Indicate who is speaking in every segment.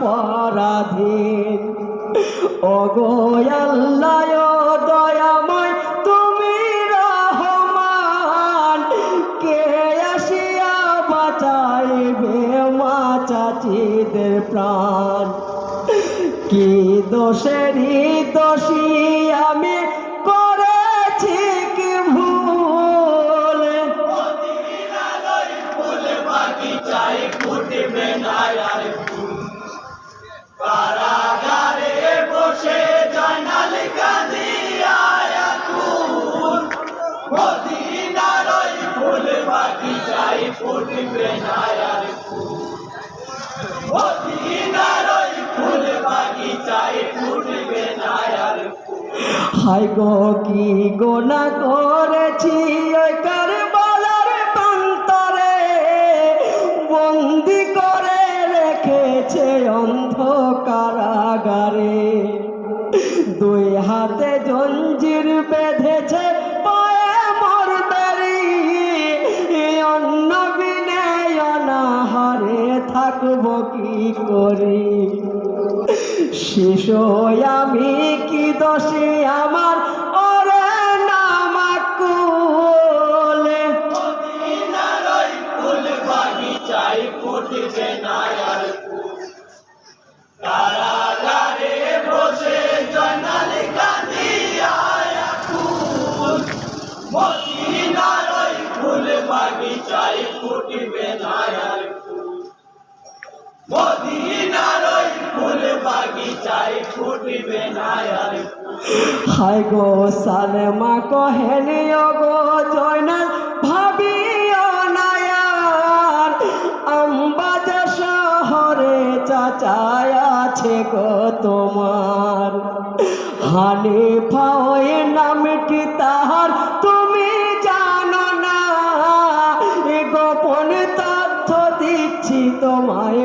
Speaker 1: পরাধীন। অগয়াল্লায় দয়াময় তুমি রহমান। কে আসিয়া বাঁচাইবে মা চাচিদের প্রাণ? কি দোষেরই দোষী
Speaker 2: মদিনার
Speaker 1: হাই গো, কি গোনা করেছি ওই কারবালার প্রান্তরে? বন্দি করে রেখেছে অন্ধকারাগারে। দুই হাতে জঞ্জির কি করি। শিশু আমি কি দোষী আমার? ওরে নামাকুলে।
Speaker 2: ফুল বাগিচায় ফুটবে না।
Speaker 1: হাই গো সালেমা কহেন গো জয়নাল, ভাবিও নায়ার। আমবাজা শহরে চাচায় আছে গো তোমার। হানিফা ওই নামটি তাহার, তুমি জানো না। গোপন তথ্য দিচ্ছি তোমায়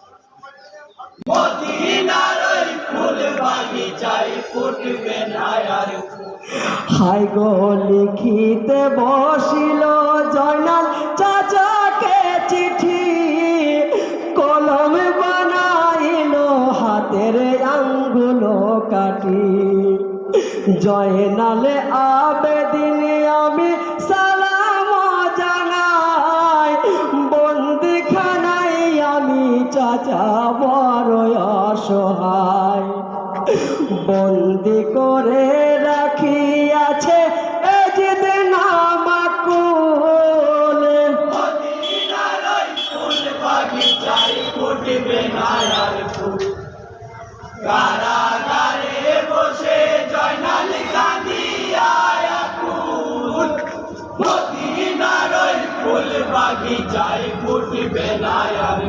Speaker 1: হাই গো লিখিতে বসিল জয়নাল চাচাকে চিঠি কলম বানাইল হাতের আঙ্গুলো কাটি জয়নালে আবেদিন অসহায়। বন্দি করে রাখিয়াছে এজিদিন আমাকুলে
Speaker 2: কারাগারে বসে জয়নাল কাঁদিয়া মদিনার ফুল বাগিচায় ফুটবে না আর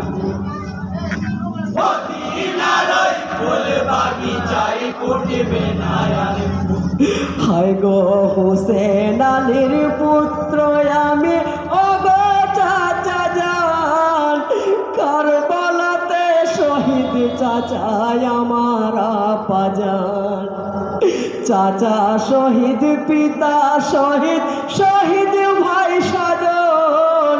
Speaker 1: হায় গো হুসেন আলীর পুত্র, আমি ও গো চাচা যান কারবালাতে শহীদ চাচা আমার পাজান চাচা শহীদ, পিতা শহীদ শহীদ ভাই সাজন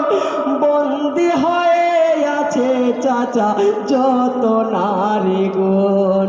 Speaker 1: বন্দি হয়ে আছে চাচা, যত নারী গুণ।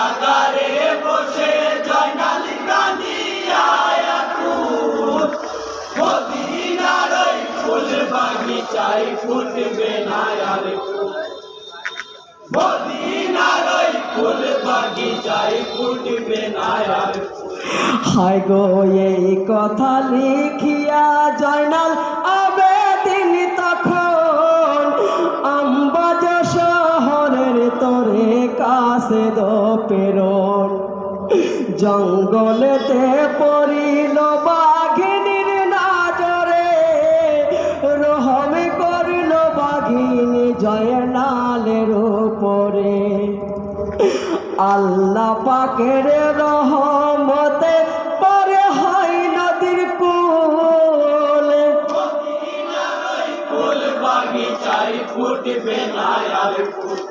Speaker 2: বাগিচায়
Speaker 1: গো, এই কথা লিখিয়া জয়নাল আবেদিন তখন আম্বাজ শহরের তোরে কাছে দো প্রেরণ। জঙ্গলেতে পড়িল বাঘিনীর নাজরে, রহম করিল বাঘিনী জয়নালের উপরে। আল্লাহ পাকের রহমতে পরে হয় নদীর কুল।
Speaker 2: ফুল ফুটবে না আর ফুল।